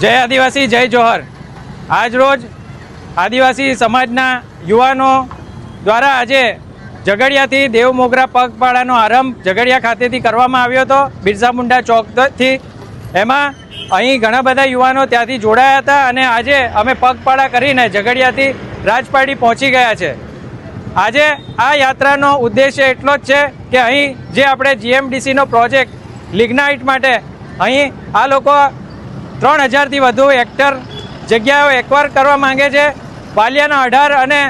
જય આદિવાસી, જય જોહર. આજ રોજ આદિવાસી સમાજના યુવાનો દ્વારા આજે ઝઘડિયાથી દેવ મોગરા પગપાળાનો આરંભ ઝઘડિયા ખાતેથી કરવામાં આવ્યો હતો. બિરસા મુંડા ચોકથી. એમાં અહીં ઘણા બધા યુવાનો ત્યાંથી જોડાયા હતા અને આજે અમે પગપાળા કરીને ઝઘડિયાથી રાજપાડી પહોંચી ગયા છે. આજે આ યાત્રાનો ઉદ્દેશ્ય એટલો જ છે કે અહીં જે આપણે જીએમડીસીનો પ્રોજેક્ટ લિગ્નાઇટ માટે અહીં આ લોકો ત્રણ હજારથી વધુ હેક્ટર જગ્યાઓ એકવાર કરવા માંગે છે. વાલિયાના અઢાર અને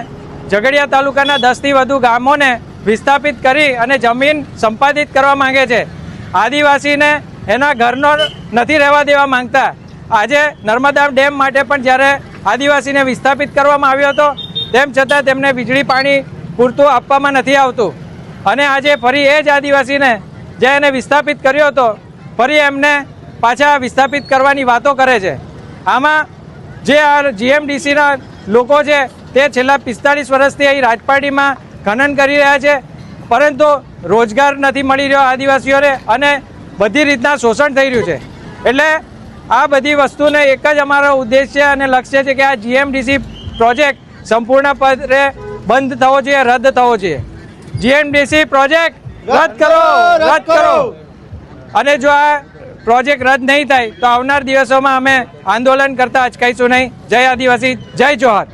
ઝઘડિયા તાલુકાના દસથી વધુ ગામોને વિસ્થાપિત કરી અને જમીન સંપાદિત કરવા માંગે છે. આદિવાસીને એના ઘરનો નથી રહેવા દેવા માંગતા. આજે નર્મદા ડેમ માટે પણ જ્યારે આદિવાસીને વિસ્થાપિત કરવામાં આવ્યો હતો, તેમ છતાં તેમને વીજળી પાણી પૂરતું આપવામાં નથી આવતું. અને આજે ફરી એ જ આદિવાસીને જે એને વિસ્થાપિત કર્યો હતો, ફરી એમને પાછા વિસ્થાપિત કરવાની વાતો કરે છે. આમાં જે આ જીએમડીસીના લોકો છે, તે છેલ્લા પિસ્તાળીસ વર્ષથી અહીં રાજપાટીમાં ખનન કરી રહ્યા છે. પરંતુ રોજગાર નથી મળી રહ્યો આદિવાસીઓને અને બધી રીતના શોષણ થઈ રહ્યું છે. એટલે આ બધી વસ્તુને એક જ અમારો ઉદ્દેશ્ય અને લક્ષ્ય છે કે આ જીએમડીસી પ્રોજેક્ટ સંપૂર્ણ પદરે બંધ થવો જોઈએ, રદ થવો જોઈએ. જીએમડીસી પ્રોજેક્ટ રદ કરો રદ કરો. અને જો આ પ્રોજેક્ટ રદ નહીં થાય તો આવનાર દિવસોમાં અમે આંદોલન કરતા અચકાઈશું નહીં. જય આદિવાસી, જય જોહાર.